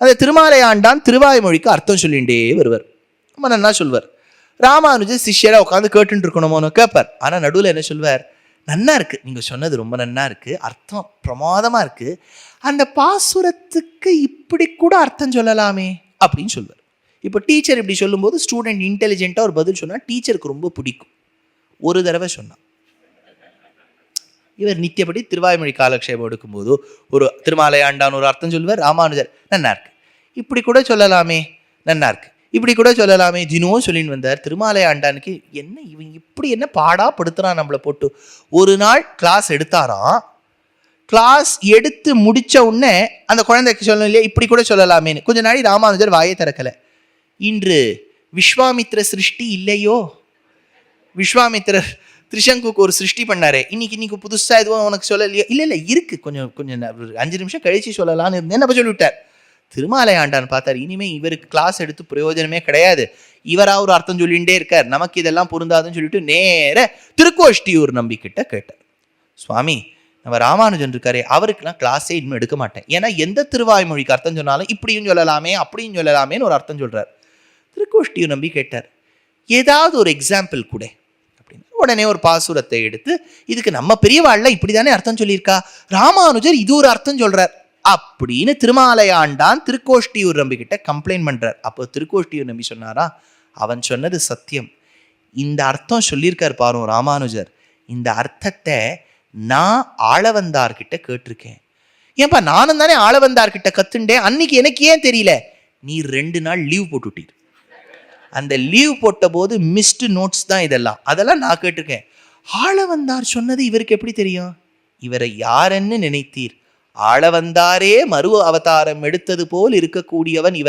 அந்த திருமாலை ஆண்டான் திருவாய்மொழிக்கு அர்த்தம் சொல்லிகிட்டே வருவார். ரொம்ப நன்னா சொல்வார். ராமானுஜர் சிஷ்யராக உட்காந்து கேட்டுட்டு இருக்கணுமோனு கேட்பார் ஆனால் நடுவில் என்ன சொல்வார்? நன்னா இருக்கு. நீங்கள் சொன்னது ரொம்ப நன்னா இருக்கு. அர்த்தம் பிரமாதமாக இருக்கு. அந்த பாசுரத்துக்கு இப்படி கூட அர்த்தம் சொல்லலாமே அப்படின்னு சொல்வார். இப்போ டீச்சர் இப்படி சொல்லும்போது ஸ்டூடெண்ட் இன்டெலிஜென்ட்டாக ஒரு பதில் சொன்னால் டீச்சருக்கு ரொம்ப பிடிக்கும். ஒரு தடவை சொன்னான் இவர் நித்தியப்படி திருவாய்மொழி காலக்ஷேபம் எடுக்கும்போது ஒரு திருமாலையாண்டான் ஒரு அர்த்தம் சொல்லுவார் ராமானுஜர் நன்னா இருக்கு. இப்படி கூட சொல்லலாமே நன்னா இருக்கு இப்படி கூட சொல்லலாமே தினமும் சொல்லின்னு வந்தார். திருமாலை ஆண்டானுக்கு என்ன இவன் இப்படி என்ன பாடா படுத்துறான் நம்மளை போட்டு. ஒரு நாள் கிளாஸ் எடுத்தாராம். கிளாஸ் எடுத்து முடிச்ச உடனே அந்த குழந்தைக்கு சொல்லணும் இல்லையா? இப்படி கூட சொல்லலாமேன்னு. கொஞ்ச நாளை ராமானுஜர் வாயை திறக்கல. இன்று விஸ்வாமித்ர சிருஷ்டி இல்லையோ? விஸ்வாமித்திரர் திரிசங்குக்கு ஒரு சிருஷ்டி பண்ணாரு. இன்னைக்கு இன்னைக்கு புதுசாக எதுவும் உனக்கு சொல்லலையோ? இல்லை இல்லை இருக்குது கொஞ்சம் கொஞ்சம் ஒரு அஞ்சு நிமிஷம் கழிச்சு சொல்லலான்னு இருந்தேன். நம்ம சொல்லிவிட்டார்? திருமாலையாண்டான்னு பார்த்தார். இனிமே இவருக்கு கிளாஸ் எடுத்து பிரயோஜனமே கிடையாது. இவரா ஒரு அர்த்தம் சொல்லிகிட்டே இருக்கார். நமக்கு இதெல்லாம் பொருந்தாதுன்னு சொல்லிட்டு நேர திருக்கோஷ்டியூர் நம்பிக்கிட்ட கேட்டார். சுவாமி நம்ம ராமானுஜன் இருக்காரே அவருக்கெல்லாம் கிளாஸே இன்னும் எடுக்க மாட்டேன். ஏன்னா எந்த திருவாய்மொழிக்கு அர்த்தம் சொன்னாலும் இப்படியும் சொல்லலாமே அப்படியும் சொல்லலாமேன்னு ஒரு அர்த்தம் சொல்றார். திருக்கோஷ்டியூர் நம்பி கேட்டார் ஏதாவது ஒரு எக்ஸாம்பிள் கூட அப்படின்னு. உடனே ஒரு பாசுரத்தை எடுத்து இதுக்கு நம்ம பெரியவாள்ல இப்படி தானே அர்த்தம் சொல்லியிருக்கா? ராமானுஜர் இது ஒரு அர்த்தம் சொல்றார். அப்படின்னு திருமாலையாண்டான் திருக்கோஷ்டியூர் நம்பி கிட்ட கம்ப்ளைண்ட் பண்றார். அப்போ திருக்கோஷ்டியூர் நம்பி சொன்னாரா? அவன் சொன்னது சத்தியம். இந்த அர்த்தம் சொல்லியிருக்கார் பாரு ராமானுஜர். இந்த அர்த்தத்தை நான் ஆளவந்தார்கிட்ட கேட்டிருக்கேன். ஏன்பா நானும் தானே ஆளவந்தார்கிட்ட கத்துண்டேன்? அன்னைக்கு எனக்கு ஏன் தெரியல? நீ ரெண்டு நாள் லீவ் போட்டுட்டீர். அந்த லீவ் போட்ட போது மிஸ்டு நோட்ஸ் தான் இதெல்லாம். அதெல்லாம் நான் கேட்டிருக்கேன். ஆளவந்தார் சொன்னது இவருக்கு எப்படி தெரியும்? இவரை யாருன்னு நினைத்தீர். ஆள வந்தாரே மறு அவதாரம் எடுத்தது போல் இருக்கக்கூடியவன் இவன்.